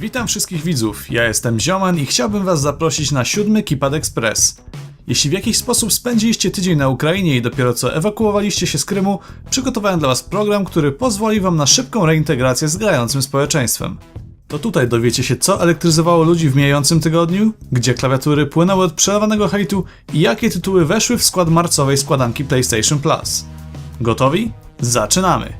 Witam wszystkich widzów, ja jestem Zioman i chciałbym was zaprosić na siódmy Kipad Express. Jeśli w jakiś sposób spędziliście tydzień na Ukrainie i dopiero co ewakuowaliście się z Krymu, przygotowałem dla was program, który pozwoli wam na szybką reintegrację z grającym społeczeństwem. To tutaj dowiecie się, co elektryzowało ludzi w mijającym tygodniu, gdzie klawiatury płynęły od przelewanego hejtu i jakie tytuły weszły w skład marcowej składanki PlayStation Plus. Gotowi? Zaczynamy!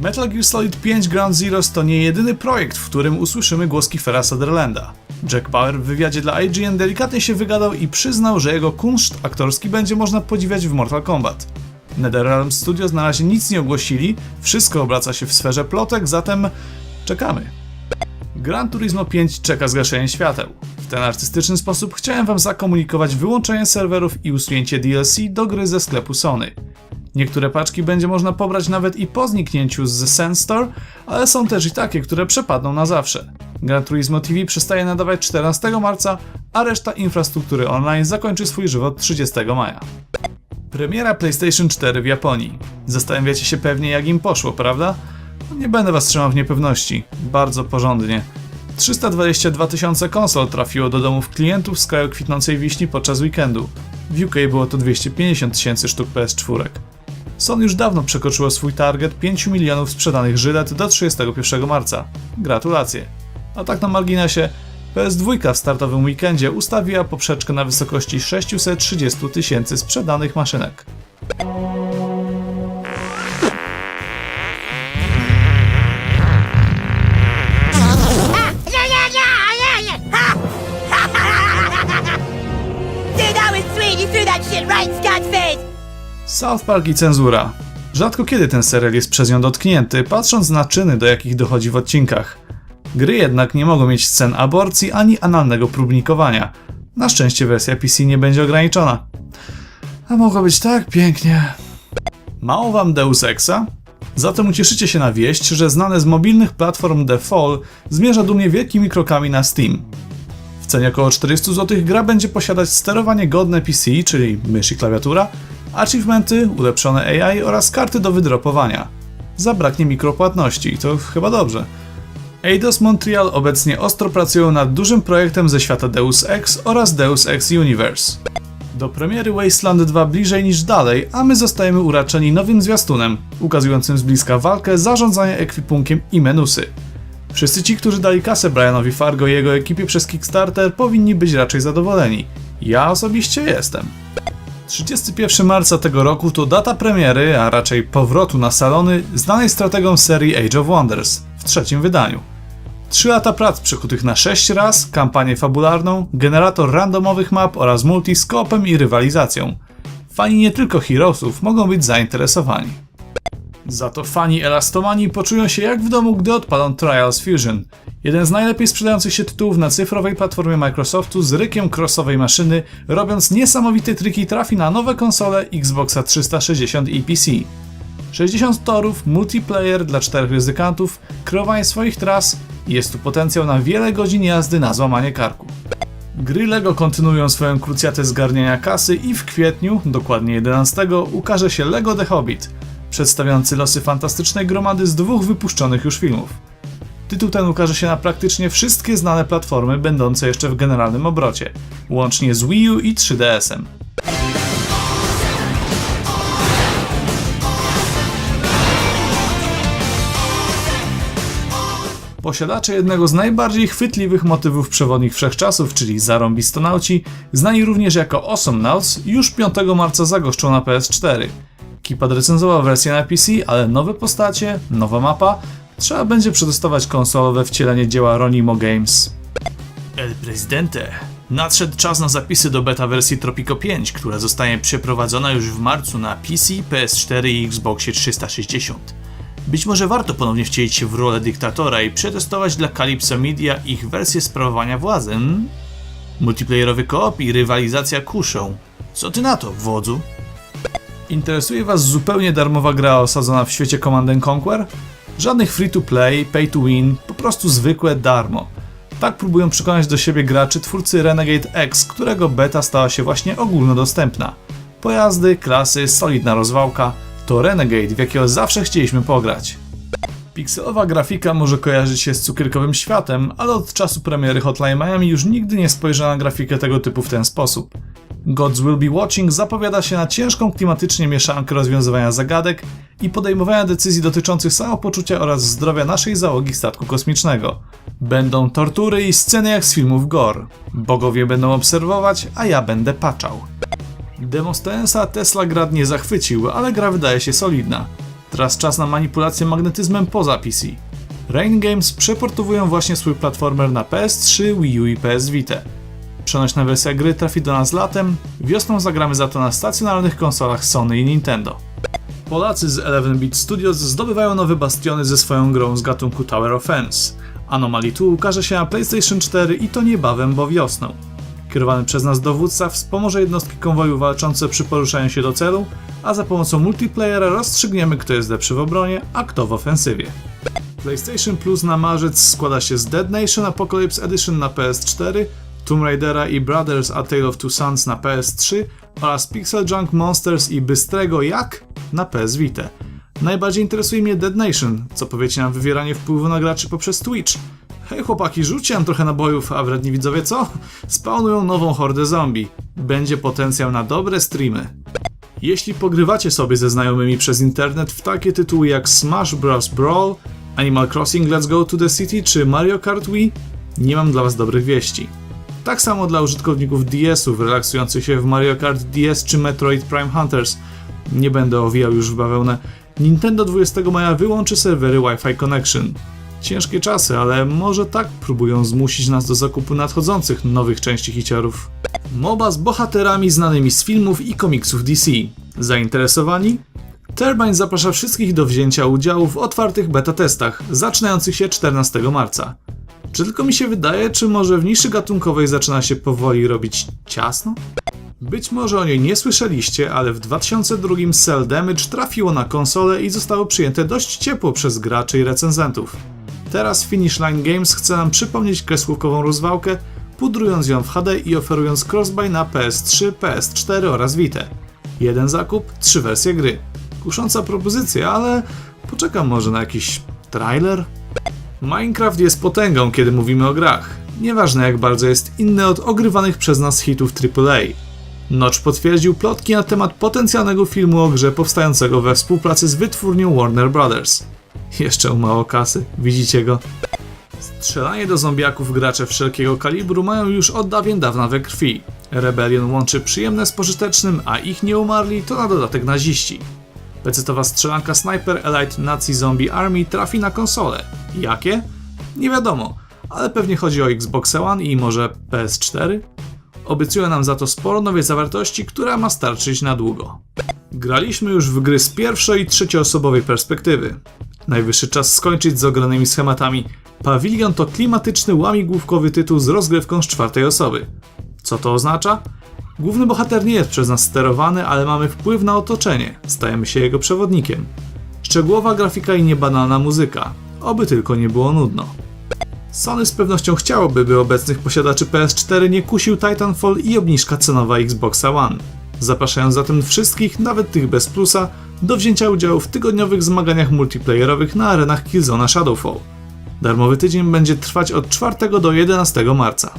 Metal Gear Solid 5 Ground Zeroes to nie jedyny projekt, w którym usłyszymy głos Kiefera Sutherlanda. Jack Bauer w wywiadzie dla IGN delikatnie się wygadał i przyznał, że jego kunszt aktorski będzie można podziwiać w Mortal Kombat. NetherRealm Studios na razie nic nie ogłosili, wszystko obraca się w sferze plotek, zatem czekamy. Gran Turismo 5 czeka zgaszenie świateł. W ten artystyczny sposób chciałem wam zakomunikować wyłączenie serwerów i usunięcie DLC do gry ze sklepu Sony. Niektóre paczki będzie można pobrać nawet i po zniknięciu z Sense Store, ale są też i takie, które przepadną na zawsze. Gran Turismo TV przestaje nadawać 14 marca, a reszta infrastruktury online zakończy swój żywot 30 maja. Premiera PlayStation 4 w Japonii. Zastanawiacie się pewnie jak im poszło, prawda? No Nie będę was trzymał w niepewności. Bardzo porządnie. 322 tysiące konsol trafiło do domów klientów z kraju kwitnącej wiśni podczas weekendu. W UK było to 250 tysięcy sztuk PS4. Sony już dawno przekroczyło swój target 5 milionów sprzedanych żylet do 31 marca. Gratulacje. A tak na marginesie, PS2 w startowym weekendzie ustawiła poprzeczkę na wysokości 630 tysięcy sprzedanych maszynek. Right face. South Park i cenzura. Rzadko kiedy ten serial jest przez nią dotknięty, patrząc na czyny, do jakich dochodzi w odcinkach. Gry jednak nie mogą mieć scen aborcji ani analnego próbnikowania. Na szczęście wersja PC nie będzie ograniczona. A mogło być tak pięknie. Mało wam Deus Exa? Zatem ucieszycie się na wieść, że znane z mobilnych platform The Fall zmierza dumnie wielkimi krokami na Steam. W cenie około 400 zł gra będzie posiadać sterowanie godne PC, czyli mysz i klawiatura, achievementy, ulepszone AI oraz karty do wydropowania. Zabraknie mikropłatności, to chyba dobrze. Eidos Montreal obecnie ostro pracują nad dużym projektem ze świata Deus Ex oraz Deus Ex Universe. Do premiery Wasteland 2 bliżej niż dalej, a my zostajemy uraczeni nowym zwiastunem, ukazującym z bliska walkę, zarządzanie ekwipunkiem i menusy. Wszyscy ci, którzy dali kasę Brianowi Fargo i jego ekipie przez Kickstarter, powinni być raczej zadowoleni. Ja osobiście jestem. 31 marca tego roku to data premiery, a raczej powrotu na salony znanej strategom serii Age of Wonders w trzecim wydaniu. 3 lata prac przekutych na 6 raz, kampanię fabularną, generator randomowych map oraz multi z i rywalizacją. Fani nie tylko Heroesów mogą być zainteresowani. Za to fani Elastomanii poczują się jak w domu, gdy odpalą Trials Fusion. Jeden z najlepiej sprzedających się tytułów na cyfrowej platformie Microsoftu z rykiem crossowej maszyny, robiąc niesamowite triki trafi na nowe konsole Xboxa 360 i PC. 60 torów, multiplayer dla czterech ryzykantów, kreowanie swoich tras i jest tu potencjał na wiele godzin jazdy na złamanie karku. Gry LEGO kontynuują swoją krucjatę zgarniania kasy i w kwietniu, dokładnie 11, ukaże się LEGO The Hobbit, przedstawiający losy fantastycznej gromady z dwóch wypuszczonych już filmów. Tytuł ten ukaże się na praktycznie wszystkie znane platformy będące jeszcze w generalnym obrocie, łącznie z Wii U i 3DS-em. Posiadacze jednego z najbardziej chwytliwych motywów przewodnich wszechczasów, czyli zarąbistonauci, znani również jako Awesome Nauts, już 5 marca zagoszczą na PS4. Kipad recenzował wersję na PC, ale nowe postacie, nowa mapa, trzeba będzie przetestować konsolowe wcielenie dzieła Ronimo Games. El Presidente. Nadszedł czas na zapisy do beta wersji Tropico 5, która zostanie przeprowadzona już w marcu na PC, PS4 i Xboxie 360. Być może warto ponownie wcielić się w rolę dyktatora i przetestować dla Calypso Media ich wersję sprawowania władzy. Multiplayerowy koop i rywalizacja kuszą. Co ty na to, wodzu? Interesuje Was zupełnie darmowa gra osadzona w świecie Command Conquer? Żadnych free to play, pay to win, po prostu zwykłe darmo. Tak próbują przekonać do siebie graczy twórcy Renegade X, którego beta stała się właśnie ogólnodostępna. Pojazdy, klasy, solidna rozwałka to Renegade, w jakiego zawsze chcieliśmy pograć. Pikselowa grafika może kojarzyć się z cukierkowym światem, ale od czasu premiery Hotline Miami już nigdy nie spojrzę na grafikę tego typu w ten sposób. Gods Will Be Watching zapowiada się na ciężką klimatycznie mieszankę rozwiązywania zagadek i podejmowania decyzji dotyczących samopoczucia oraz zdrowia naszej załogi statku kosmicznego. Będą tortury i sceny jak z filmów gore. Bogowie będą obserwować, a ja będę paczał. Demostensa Tesla Grad nie zachwycił, ale gra wydaje się solidna. Teraz czas na manipulację magnetyzmem poza PC. Rain Games przeportowują właśnie swój platformer na PS3, Wii U i PS Vita. Przenośna wersja gry trafi do nas latem, wiosną zagramy za to na stacjonarnych konsolach Sony i Nintendo. Polacy z 11-bit Studios zdobywają nowe bastiony ze swoją grą z gatunku Tower Offense. Anomaly 2 ukaże się na PlayStation 4 i to niebawem, bo wiosną. Kierowany przez nas dowódca wspomoże jednostki konwoju walczące przy poruszaniu się do celu, a za pomocą multiplayera rozstrzygniemy kto jest lepszy w obronie, a kto w ofensywie. PlayStation Plus na marzec składa się z Dead Nation Apocalypse Edition na PS4, Tomb Raidera i Brothers A Tale of Two Sons na PS3 oraz Pixel Junk Monsters i Bystrego Jak na PS Vita. Najbardziej interesuje mnie Dead Nation, co powiecie na wywieranie wpływu na graczy poprzez Twitch. Hej chłopaki, rzućcie nam trochę nabojów, a wredni widzowie co? Spawnują nową hordę zombie. Będzie potencjał na dobre streamy. Jeśli pogrywacie sobie ze znajomymi przez internet w takie tytuły jak Smash Bros. Brawl, Animal Crossing Let's Go to the City czy Mario Kart Wii, nie mam dla was dobrych wieści. Tak samo dla użytkowników DS-ów relaksujących się w Mario Kart DS czy Metroid Prime Hunters. Nie będę owijał już w bawełnę. Nintendo 20 maja wyłączy serwery Wi-Fi Connection. Ciężkie czasy, ale może tak próbują zmusić nas do zakupu nadchodzących nowych części hiciorów. MOBA z bohaterami znanymi z filmów i komiksów DC. Zainteresowani? Turbine zaprasza wszystkich do wzięcia udziału w otwartych beta testach, zaczynających się 14 marca. Czy tylko mi się wydaje, czy może w niszy gatunkowej zaczyna się powoli robić ciasno? Być może o niej nie słyszeliście, ale w 2002 Cell Damage trafiło na konsolę i zostało przyjęte dość ciepło przez graczy i recenzentów. Teraz Finish Line Games chce nam przypomnieć kreskówkową rozwałkę, pudrując ją w HD i oferując crossbuy na PS3, PS4 oraz Vita. Jeden zakup, trzy wersje gry. Kusząca propozycja, ale poczekam może na jakiś trailer? Minecraft jest potęgą, kiedy mówimy o grach. Nieważne jak bardzo jest inny od ogrywanych przez nas hitów AAA. Notch potwierdził plotki na temat potencjalnego filmu o grze powstającego we współpracy z wytwórnią Warner Brothers. Jeszcze mało kasy, widzicie go? Strzelanie do zombiaków gracze wszelkiego kalibru mają już od dawien dawna we krwi. Rebellion łączy przyjemne z pożytecznym, a ich nie umarli to na dodatek naziści. Pecetowa strzelanka Sniper Elite Nazi Zombie Army trafi na konsole. Jakie? Nie wiadomo, ale pewnie chodzi o Xbox One i może PS4? Obiecują nam za to sporo nowej zawartości, która ma starczyć na długo. Graliśmy już w gry z pierwszej i trzecioosobowej perspektywy. Najwyższy czas skończyć z ogranymi schematami. Pavilion to klimatyczny, łamigłówkowy tytuł z rozgrywką z czwartej osoby. Co to oznacza? Główny bohater nie jest przez nas sterowany, ale mamy wpływ na otoczenie, stajemy się jego przewodnikiem. Szczegółowa grafika i niebanalna muzyka, oby tylko nie było nudno. Sony z pewnością chciałoby, by obecnych posiadaczy PS4 nie kusił Titanfall i obniżka cenowa Xboxa One. Zapraszając zatem wszystkich, nawet tych bez plusa, do wzięcia udziału w tygodniowych zmaganiach multiplayerowych na arenach Killzona Shadowfall. Darmowy tydzień będzie trwać od 4 do 11 marca.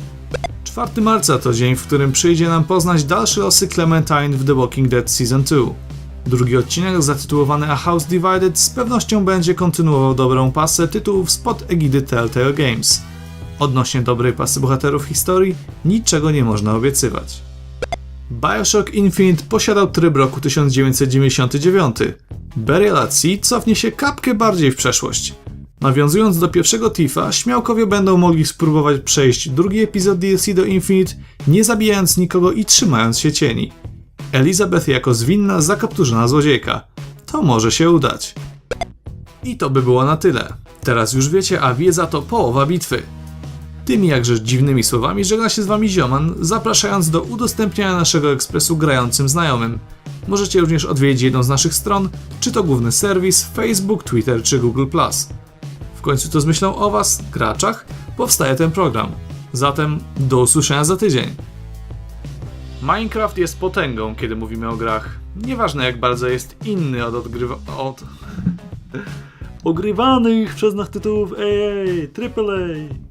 4 marca to dzień, w którym przyjdzie nam poznać dalsze losy Clementine w The Walking Dead Season 2. Drugi odcinek, zatytułowany A House Divided, z pewnością będzie kontynuował dobrą pasę tytułów spod egidy Telltale Games. Odnośnie dobrej pasy bohaterów historii, niczego nie można obiecywać. Bioshock Infinite posiadał tryb roku 1999. Burial at Sea cofnie się kapkę bardziej w przeszłość. Nawiązując do pierwszego Tifa, śmiałkowie będą mogli spróbować przejść drugi epizod DLC do Infinite, nie zabijając nikogo i trzymając się cieni. Elizabeth jako zwinna, zakapturzona złodziejka. To może się udać. I to by było na tyle. Teraz już wiecie, a wiedza to połowa bitwy. Tymi jakże dziwnymi słowami żegna się z wami Zioman, zapraszając do udostępniania naszego ekspresu grającym znajomym. Możecie również odwiedzić jedną z naszych stron, czy to główny serwis, Facebook, Twitter czy Google+. W końcu to z myślą o was, graczach, powstaje ten program. Zatem do usłyszenia za tydzień. Minecraft jest potęgą, kiedy mówimy o grach. Nieważne jak bardzo jest inny od odgrywa... od... ogrywanych przez nas tytułów AA, AAA.